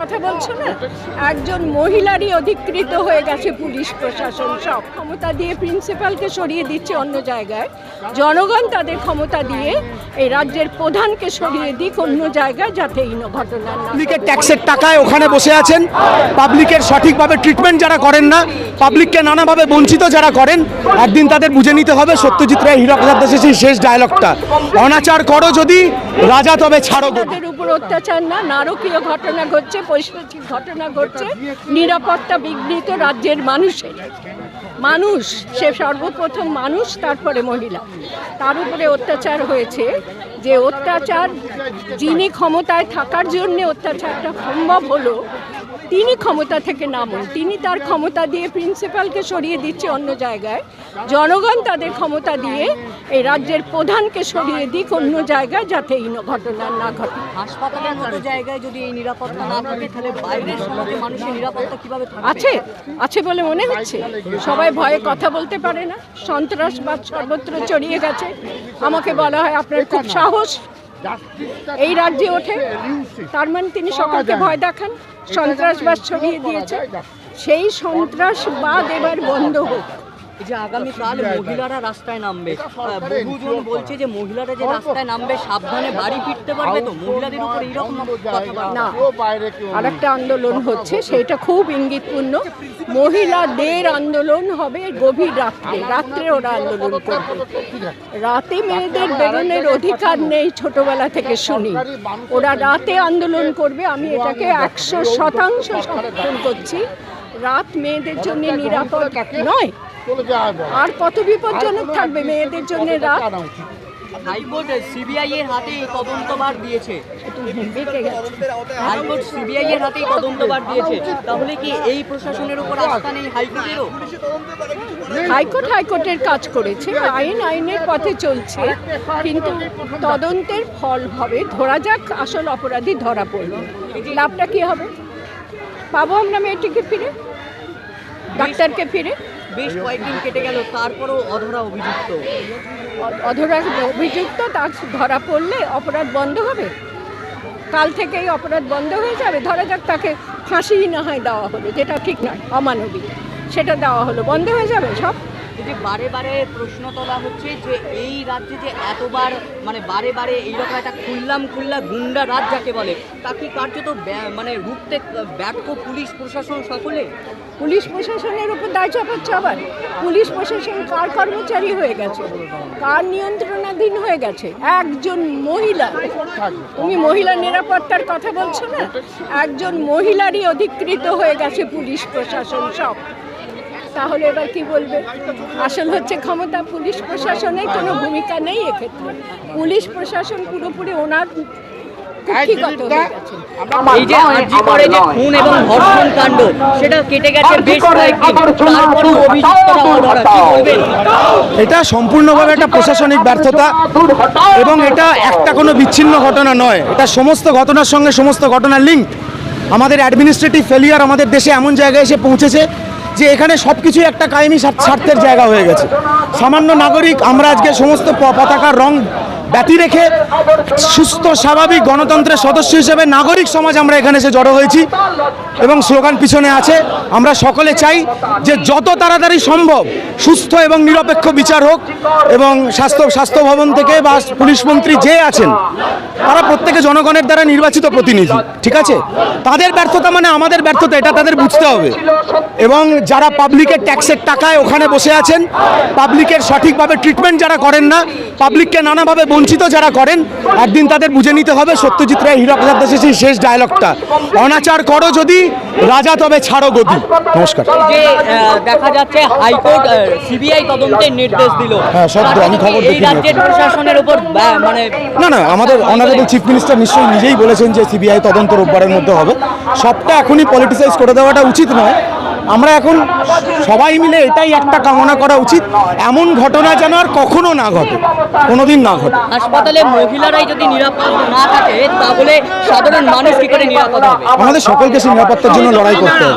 কথা বলছো না? একজন মহিলারই অধিকৃত হয়ে গেছে পুলিশ প্রশাসন। সব ক্ষমতা দিয়ে প্রিন্সিপালকে সরিয়ে দিচ্ছে অন্য জায়গায়। জনগণ তাদের ক্ষমতা দিয়ে এই রাজ্যের প্রধানকে সরিয়ে দিক অন্য জায়গায় যাতে এই ঘটনা পাবলিকের ট্যাক্সের টাকায় ওখানে বসে আছেন। পাবলিকের সঠিকভাবে ট্রিটমেন্ট যারা করেন না পাবলিককে নানাভাবে বঞ্চিত যারা করেন একদিন তাদের বুঝে নিতে হবে সত্যজিৎ রায় হীরক দাসের সেই শেষ ডায়লগটা অনাচার করো যদি রাজা তবে ছাড়ো তাদের উপর অত্যাচার না নারকীয় ঘটনা ঘটছে পৈশাচিক ঘটনা ঘটছে নিরাপত্তা বিঘ্নিত রাজ্যের মানুষের। মানুষ, সে সর্বপ্রথম মানুষ, তারপরে মহিলা। তার উপরে অত্যাচার হয়েছে যে অত্যাচার যিনি ক্ষমতায় থাকার জন্যে অত্যাচারটা সম্ভব হলো তিনি ক্ষমতা থেকে নামুন। তিনি তার ক্ষমতা দিয়ে প্রিন্সিপালকে সরিয়ে দিচ্ছে অন্য জায়গায়। জনগণ তাদের ক্ষমতা দিয়ে এই রাজ্যের প্রধানকে সরিয়ে দিক অন্য জায়গায় যাতে এই ঘটনা না ঘটে। হাসপাতালের মতো জায়গায় যদি এই নিরাপত্তা না থাকে তাহলে বাইরের সমাজে মানুষের নিরাপত্তা কীভাবে আছে আছে বলে মনে হচ্ছে। সবাই ভয়ে কথা বলতে পারে না। সন্ত্রাসবাদ সর্বত্র ছড়িয়ে গেছে। আমাকে বলা হয় আপনার খুব সাহস। এই রাজ্যে ওঠে। তার মানে তিনি সকলকে ভয় দেখান সন্ত্রাসবাদ ছড়িয়ে দিয়েছে। সেই সন্ত্রাসবাদ এবার বন্ধ হোক। যে আগামীকাল মহিলারা রাস্তায় নামবে। বহুজন বলছে যে মহিলারা যে রাস্তায় নামবে সাবধানে বাড়ি ফিরতে পারবে তো? মহিলাদের উপর এইরকম না আরেকটা আন্দোলন হচ্ছে সেটা খুব ইঙ্গিতপূর্ণ। মহিলাদের আন্দোলন হবে গভীর রাত্রে রাত্রে ওরা আন্দোলন করবে। রাতে মেয়েদের বেরোনোর অধিকার নেই ছোটবেলা থেকে শুনি। ওরা রাতে আন্দোলন করবে, আমি এটাকে একশো শতাংশ সমর্থন করছি। রাত মেয়েদের জন্য নিরাপদ নয়, আর কত বিপজ্জনক থাকবে মেয়েদের জন্য রাত? হাইকোর্ট সিবিআই এর হাতে এই তদন্তভার দিয়েছে। হাইকোর্ট সিবিআই এর হাতেই তদন্তভার দিয়েছে। তাহলে কি এই প্রশাসনের উপর আস্থা নেই হাইকোর্টেরও? হাইকোর্ট হাইকোর্টের কাজ করেছে আইন আইনের পথে চলছে কিন্তু তদন্তের ফল হবে। ধরা যাক আসল অপরাধী ধরা পড়ল। লাভটা কি হবে? পাবো আমরা মেয়েটিকে ফিরে? ডাক্তারকে ফিরে? বেশ কয়েকদিন কেটে গেল তারপরও অধরা অভিযুক্ত। অধরা অভিযুক্ত তার ধরা পড়লে অপরাধ বন্ধ হবে। কাল থেকেই অপরাধ বন্ধ হয়ে যাবে। ধরা যাক তাকে ফাঁসি না হয় দেওয়া হলো, যেটা ঠিক নয়, অমানবিক। সেটা দেওয়া হলো, বন্ধ হয়ে যাবে সব? যে বারে বারে প্রশ্ন তোলা হচ্ছে যে এই রাজ্যে যে এতবার মানে বারে বারে এইরকম একটা খুললাম খুল্লা গুন্ডা রাজ যাকে বলে, তা কি কার্যত মানে রুখতে ব্যর্থ পুলিশ প্রশাসন সকলে পুলিশ প্রশাসনের উপর দায় চাপাচ্ছে আবার। পুলিশ প্রশাসন কার কর্মচারী হয়ে গেছে? কার নিয়ন্ত্রণাধীন হয়ে গেছে? একজন মহিলা। তুমি মহিলা নিরাপত্তার কথা বলছো না? একজন মহিলারই অধিকৃত হয়ে গেছে পুলিশ প্রশাসন সব। তাহলে এবার কি বলবে? আসল হচ্ছে ক্ষমতা পুলিশ প্রশাসনের কোনো ভূমিকা নেই এক্ষেত্রে। পুলিশ প্রশাসন পুরোপুরি ওনার হয়ে গেছে। এই যে আরজি করে যে খুন এবং ধর্ষণ কাণ্ড সেটা কেটে গেছে বেশ কয়েকদিন। তারপরেও অভিযুক্তরা অধরা কি বলবেন? এটা সম্পূর্ণভাবে একটা প্রশাসনিক ব্যর্থতা এবং এটা একটা কোনো বিচ্ছিন্ন ঘটনা নয়। এটা সমস্ত ঘটনার সঙ্গে সমস্ত ঘটনার লিঙ্ক। আমাদের অ্যাডমিনিস্ট্রেটিভ ফেলিয়ার আমাদের দেশে এমন জায়গায় এসে পৌঁছেছে যে এখানে সব কিছুই একটা কায়েমি স্বার্থের জায়গা হয়ে গেছে। সামান্য নাগরিক, আমরা আজকে সমস্ত পতাকার রং ব্যতি রেখে সুস্থ, স্বাভাবিক গণতন্ত্রের সদস্য হিসেবে নাগরিক সমাজ আমরা এখানে এসে জড়ো হয়েছি এবং স্লোগান পিছনে আছে, আমরা সকলে চাই যে যত তাড়াতাড়ি সম্ভব সুস্থ এবং নিরপেক্ষ বিচার হোক এবং স্বাস্থ্য স্বাস্থ্য ভবন থেকে বা পুলিশ মন্ত্রী যে আছেন, তারা প্রত্যেকে জনগণের দ্বারা নির্বাচিত প্রতিনিধি, ঠিক আছে? তাদের ব্যর্থতা মানে আমাদের ব্যর্থতা, এটা তাদের বুঝতে হবে। এবং যারা পাবলিকের ট্যাক্সের টাকায় ওখানে বসে আছেন, পাবলিকের সঠিকভাবে ট্রিটমেন্ট যারা করেন না, পাবলিককে নানাভাবে বঞ্চিত যারা করেন একদিন তাদের বুঝে নিতে হবে সত্যজিৎ রায় হীরক দাসের সেই শেষ ডায়লগটা অনাচার করো যদি রাজা তবে ছাড়ো গদি। নমস্কার। দেখা যাচ্ছে হাইকোর্ট সিবিআই তদন্তের নির্দেশ দিল। হ্যাঁ, সত্য, আমি খবর এই দেখিনি। রাজ্যের প্রশাসনের উপর মানে না না আমাদের অনারেবল চিফ মিনিস্টার নিশ্চয়ই নিজেই বলেছেন যে সিবিআই তদন্ত রোববারের মধ্যে হবে। সবটা এখনই পলিটিসাইজ করে দেওয়াটা উচিত নয়। আমরা এখন সবাই মিলে এটাই একটা কামনা করা উচিত। এমন ঘটনা যেন আর কখনো না ঘটে কোনোদিন না ঘটে। হাসপাতালে মহিলারাই যদি নিরাপদ না থাকে তাহলে সাধারণ মানুষ কি করে নিরাপদ হবে? আমাদের সকলকে সেই নিরাপত্তার জন্য লড়াই করতে হবে।